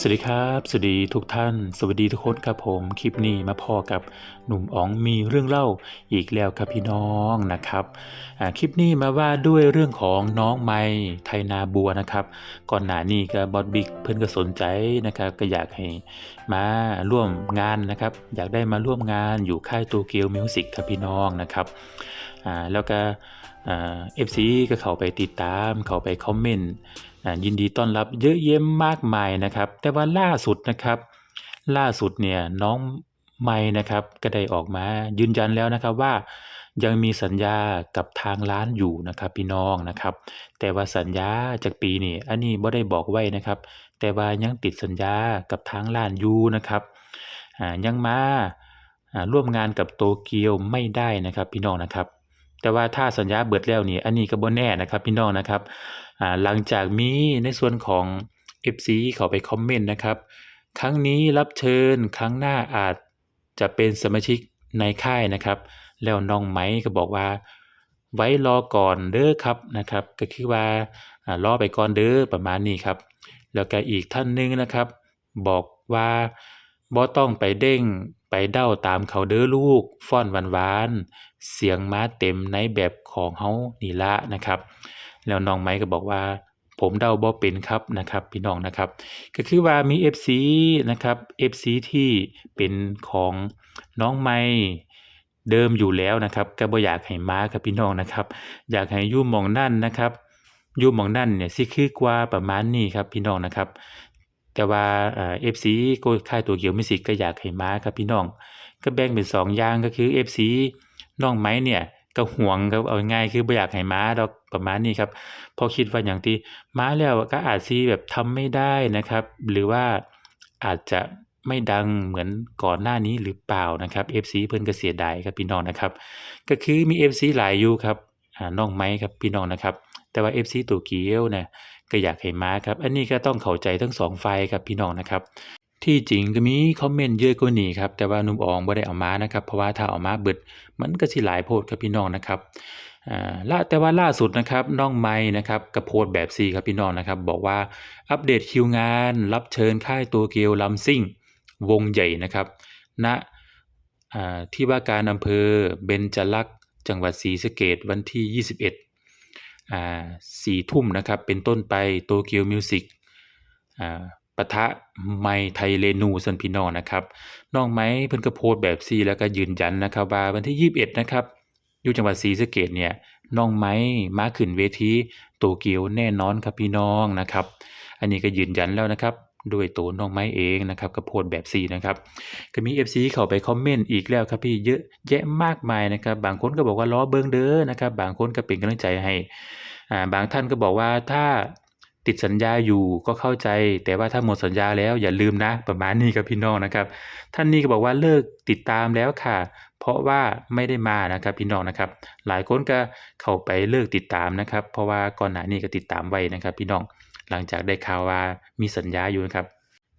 สวัสดีครับสวัสดีทุกท่าน สวัสดีทุกคนครับผมคลิปนี้มาพอกับหนุ่มอ๋องมีเรื่องเล่าอีกแล้วครับพี่น้องนะครับคลิปนี้มาว่าด้วยเรื่องของน้องไม้ไทนาบัวนะครับ ก่อนหน้านี้ก็บอดบิ๊กเพื่อนก็สนใจนะครับ ก็อยากให้มาร่วมงานนะครับ อยากได้มาร่วมงานอยู่ค่ายโตเกียวมิวสิกครับพี่น้องนะครับแล้วก็เอฟซีก็เข้าไปติดตามเข้าไปคอมเมนต์ ยินดีต้อนรับเยอะแยะมากมายนะครับ แต่ว่าล่าสุดนะครับ ล่าสุดเนี่ยน้องไม้นะครับก็ได้ออกมายืนยันแล้วนะครับว่ายังมีสัญญากับทางร้านอยู่นะครับพี่น้องนะครับ แต่ว่าสัญญาจากปีนี่อันนี้บ่ได้บอกไว้นะครับ แต่ว่ายังติดสัญญากับทางร้านอยู่นะครับยังมาร่วมงานกับโตเกียวไม่ได้นะครับพี่น้องนะครับ แต่ว่าถ้าสัญญาเบิดแล้วนี่อันนี้ก็บ่แน่นะครับพี่น้องนะครับอ่าหลังจากมีในส่วนของ FC เขาไปคอมเมนต์นะครับครั้งนี้รับเชิญครั้งหน้าอาจจะเป็นสมาชิกในค่ายนะครับ แล้วน้องไม้ก็บอกว่า ไว้รอก่อนเด้อครับนะครับ ก็คือว่ารอไปก่อนเด้อประมาณนี้ครับ แล้วก็อีกท่านหนึงนะครับ บอกว่าบ่ต้องไปเด้งไปเด้าตามเขาเด้อลูกฟ้อนหวานๆเสียงม้าเต็มในแบบของเฮานี่ละนะครับ แล้วน้องไม้ก็บอกว่า ผมเดาบ่เป็นครับนะครับ พี่น้องนะครับ ก็คือว่ามี FC นะครับ FC ที่เป็นของน้องไม้เดิมอยู่แล้วนะครับก็บ่อยากให้ม้าครับพี่น้องนะครับ อยากให้ยู่มองนั่นนะครับยู่มองนั่นเนี่ยสิคือกว่าประมาณนี้ครับพี่น้องนะครับ แต่ว่าเอ่อ FC ก็ค่ายตัวเกี่ยวมิสิกก็อยากให้มาครับพี่น้อง ก็แบ่งเป็นสองอย่างก็คือ FC น้องไม้เนี่ยก็หวงครับเอาง่ายคือบ่อยากให้มาดอกประมาณนี้ครับพราะคิดว่าอย่างที่มาแล้วก็อาจสิแบบทำไม่ได้นะครับ หรือว่าอาจจะไม่ดังเหมือนก่อนหน้านี้หรือเปล่านะครับ FC เพิ่นก็เสียดายครับพี่น้องนะครับ ก็คือมี FC หลายอยู่ครับอ่าน้องไม้ครับพี่น้องนะครับ แต่ว่า FC โตเกียวเนี่ย ก็อยากให้มาครับ อันนี้ก็ต้องเข้าใจทั้งสองฝ่ายครับพี่น้องนะครับ ที่จริงก็มีคอมเมนต์เยอะกว่านี้ครับแต่ว่านุ่มอองบ่ได้เอามานะครับ เพราะว่าถ้าเอามาเบิด มันก็สิหลายโพดครับพี่น้องนะครับล่าแต่ว่าล่าสุดนะครับน้องไม้นะครับก็โพสต์แบบซี่ครับพี่น้องนะครับ บอกว่าอัปเดตคิวงาน รับเชิญค่ายโตเกียวลำซิ่ง วงใหญ่นะครับณอ่าที่ว่าการอำเภอเบญจลักษ์จังหวัดศรีสะเกษวันที่ 21อ่า สี่ทุ่มนะครับเป็นต้นไปโตเกียวมิวสิกอ่าปะทะไมไทยเรนูสันพี่น้องนะครับน้องไม้เพิ่นก็โพสแบบซี่แล้วก็ยืนยันนะครับว่าวันที่ 21 นะครับอยู่จังหวัดศรีสะเกตเนี่ยน้องไม้มาขึ้นเวทีโตเกียวแน่นอนครับพี่น้องนะครับ อันนี้ก็ยืนยันแล้วนะครับ ด้วยตัวน้องไม้เองนะครับก็โพสต์แบบซีนะครับก็มี FC เข้าไปคอมเมนต์อีกแล้วครับพี่เยอะแยะมากมายนะครับ บางคนก็บอกว่าล้อเบิงเด้อนะครับ บางคนก็เป็นกำลังใจให้อ่าบางท่านก็บอกว่าถ้าติดสัญญาอยู่ก็เข้าใจ แต่ว่าถ้าหมดสัญญาแล้วอย่าลืมนะ ประมาณนี้ครับพี่น้องนะครับ ท่านนี้ก็บอกว่าเลิกติดตามแล้วค่ะ เพราะว่าไม่ได้มานะครับพี่น้องนะครับ หลายคนก็เข้าไปเลิกติดตามนะครับ เพราะว่าก่อนหน้านี้ก็ติดตามไว้นะครับ พี่น้อง หลังจากได้ข่าวว่ามีสัญญาอยู่นะครับ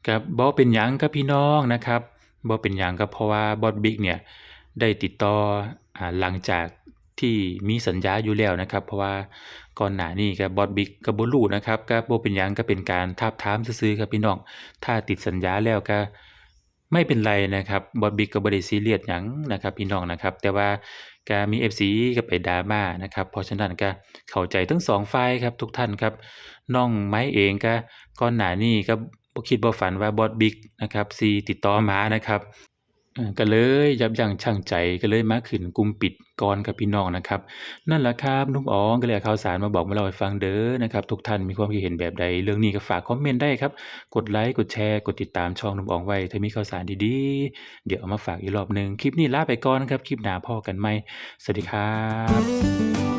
กับบ่เป็นหยังกับพี่น้องนะครับบ่เป็นหยังก็เพราะว่าบอสบิ๊กเนี่ยได้ติดต่ออหลังจากที่มีสัญญาอยู่แล้วนะครับ เพราะว่าก่อนหน้านี้กับบอสบิ๊กกับบลูนะครับกับ่เป็นยังก็เป็นการทาบทามซื้อครับพี่น้องถ้าติดสัญญาแล้วก็ ไม่เป็นไรนะครับบอสบิ๊กก็บ่ได้ซีเรียดหยังนะครับพี่น้องนะครับ แต่ว่าการมี FC กับไปดราม่านะครับ เพราะฉะนั้นก็เข้าใจทั้งสองฝ่ายครับทุกท่านครับน้องไม้เองก็ก่อนหน้านี้ก็บ่คิดบ่ฝันว่าบอสบิ๊กนะครับสิติดต่อมานะครับ ก็เลยยับยั้งชั่งใจก็เลยมาขึ้นกลุ่มปิดก่อนครับพี่น้องนะครับ นั่นแหละครับนุ่มอ๋องก็เลยเอาข่าวสารมาบอกมาเล่าให้ฟังเด้อนะครับ ทุกท่านมีความคิดเห็นแบบใดเรื่องนี้ก็ฝากคอมเมนต์ได้ครับ กดไลค์กดแชร์กดติดตามช่องนุ่มอ๋องไว้ถ้ามีข่าวสารดีๆ เดี๋ยวเอามาฝากอีกรอบหนึ่งคลิปนี้ลาไปก่อนครับคลิปหน้าพ่อกันใหม่สวัสดีครับ